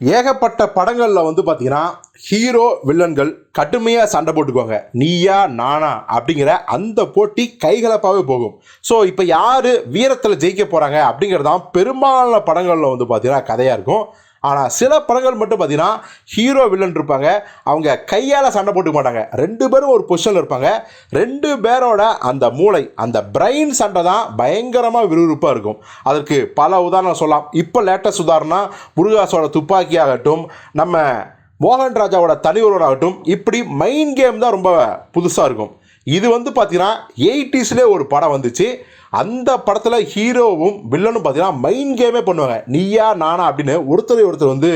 ஏகப்பட்ட படங்களில் வந்து பார்த்தீங்கன்னா ஹீரோ வில்லன்கள் கடுமையாக சண்டை போட்டுக்குவாங்க. நீயா நானா அப்படிங்கிற அந்த போட்டி கைகலப்பாகவே போகும். ஸோ இப்போ யார் வீரத்தில் ஜெயிக்க போகிறாங்க அப்படிங்கிறது தான் பெரும்பாலான படங்களில் வந்து பார்த்தீங்கன்னா கதையாக இருக்கும். ஆனால் சில படங்கள் மட்டும் பார்த்தீங்கன்னா ஹீரோ வில்லன் இருப்பாங்க. அவங்க கையால் சண்டை போட்டுக்க மாட்டாங்க. ரெண்டு பேரும் ஒரு பொசிஷனில் இருப்பாங்க. ரெண்டு பேரோட அந்த மூளை அந்த பிரெயின் சண்டை தான் பயங்கரமாக விறுவிறுப்பாக இருக்கும். அதற்கு பல உதாரணம் சொல்லலாம். இப்போ லேட்டஸ்ட் உதாரணம் முருகாசோட துப்பாக்கி ஆகட்டும் நம்ம மோகன் ராஜாவோட தனி ஒருவராகட்டும் இப்படி மைண்ட் கேம் தான் ரொம்ப புதுசாக இருக்கும். இது வந்து பார்த்தீங்கன்னா எயிட்டிஸ்லேயே ஒரு படம் வந்துச்சு. அந்த படத்தில் ஹீரோவும் வில்லனும் பார்த்தீங்கன்னா மைண்ட் கேமே பண்ணுவாங்க. நீயா நானா அப்படின்னு ஒருத்தரை ஒருத்தர் வந்து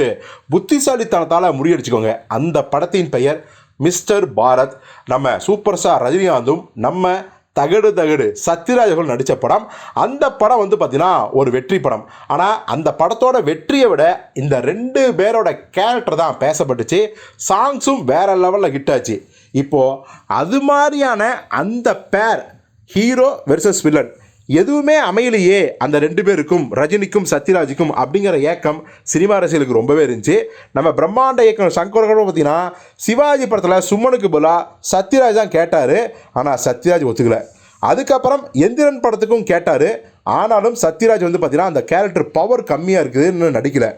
புத்திசாலித்தனத்தால் முறியடிச்சுக்கோங்க. அந்த படத்தின் பெயர் மிஸ்டர் பாரத். நம்ம சூப்பர் ஸ்டார் ரஜினிகாந்தும் நம்ம தகடு தகடு சத்யராஜர்கள் நடித்த படம். அந்த படம் வந்து பார்த்தீங்கன்னா ஒரு வெற்றி படம். ஆனால் அந்த படத்தோட வெற்றியை விட இந்த ரெண்டு பேரோட கேரக்டர் தான் பேசப்பட்டுச்சு. சாங்ஸும் வேற லெவலில் ஹிட் ஆச்சு. இப்போது அது மாதிரியான அந்த பேர் ஹீரோ வெர்சஸ் வில்லன் எதுவுமே அமையலையே அந்த ரெண்டு பேருக்கும் ரஜினிக்கும் சத்யராஜுக்கும் அப்படிங்கிற ஏக்கம் சினிமா அரசியலுக்கு ரொம்பவே இருந்துச்சு. நம்ம பிரம்மாண்ட இயக்கம் சங்கரோட பார்த்தீங்கன்னா சிவாஜி படத்தில் சும்மனுக்கு பதிலாக சத்யராஜ் தான் கேட்டார். ஆனால் சத்யராஜ் ஒத்துக்கல. அதுக்கப்புறம் எந்திரன் படத்துக்கும் கேட்டார். ஆனாலும் சத்யராஜ் வந்து பார்த்தீங்கன்னா அந்த கேரக்டர் பவர் கம்மியாக இருக்குதுன்னு நடிக்கலை.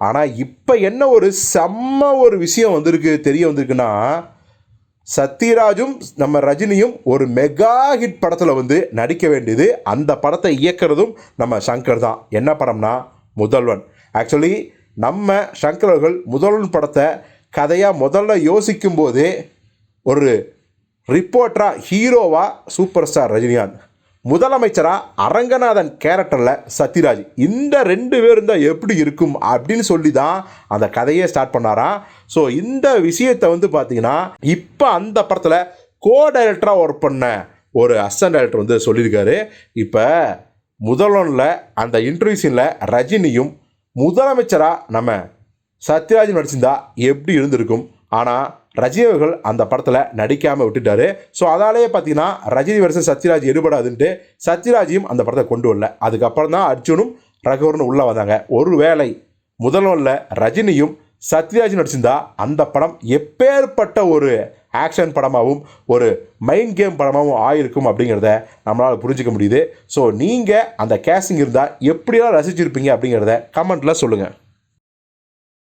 ஆனால் இப்போ என்ன ஒரு செம்ம ஒரு விஷயம் வந்திருக்கு தெரிய வந்திருக்குன்னா சத்யராஜும் நம்ம ரஜினியும் ஒரு மெகா ஹிட் படத்தில் வந்து நடிக்க வேண்டியது அந்த படத்தை இயக்குறதும் நம்ம சங்கர் தான். என்ன படம்னா முதல்வன். ஆக்சுவலி நம்ம சங்கர் அவர்கள் முதல்வன் படத்தை கதையாக முதல்ல யோசிக்கும்போதே ஒரு ரிப்போர்ட்டராக ஹீரோவாக சூப்பர் ஸ்டார் ரஜினிகாந்த். முதலமைச்சராக அரங்கநாதன் கேரக்டரில் சத்யராஜ். இந்த ரெண்டு பேர் இருந்தால் எப்படி இருக்கும் அப்படின்னு சொல்லி தான் அந்த கதையே ஸ்டார்ட் பண்ணாரா? ஸோ இந்த விஷயத்தை வந்து பார்த்தீங்கன்னா இப்போ அந்த படத்தில் கோ டைரக்டராக ஒர்க் பண்ண ஒரு அசன் டைரக்டர் வந்து சொல்லியிருக்காரு. இப்போ முதல்வனில் அந்த இன்டர்வியூ சீனில் ரஜினியும் முதலமைச்சராக நம்ம சத்யராஜ் நடிச்சிருந்தா எப்படி இருந்திருக்கும்? ஆனால் ரஜினி அவர்கள் அந்த படத்தில் நடிக்காமல் விட்டுட்டாரு. ஸோ அதாலேயே பார்த்தீங்கன்னா ரஜினி வருஷம் சத்யராஜ் எடுபடாதுன்ட்டு சத்யராஜையும் அந்த படத்தை கொண்டு வரல. அதுக்கப்புறம் தான் அர்ஜுனும் ரகுவரனும் உள்ளே வந்தாங்க. ஒருவேளை முதல்வனில் ரஜினியும் சத்யராஜ் நடிச்சிருந்தா அந்த படம் எப்பேற்பட்ட ஒரு ஆக்ஷன் படமாகவும் ஒரு மைண்ட் கேம் படமாகவும் ஆயிருக்கும் அப்படிங்கிறத நம்மளால் புரிஞ்சுக்க முடியுது. ஸோ நீங்கள் அந்த கேஸ்டிங் இருந்தால் எப்படியெல்லாம் ரசிச்சிருப்பீங்க அப்படிங்கிறத கமெண்ட்டில் சொல்லுங்கள்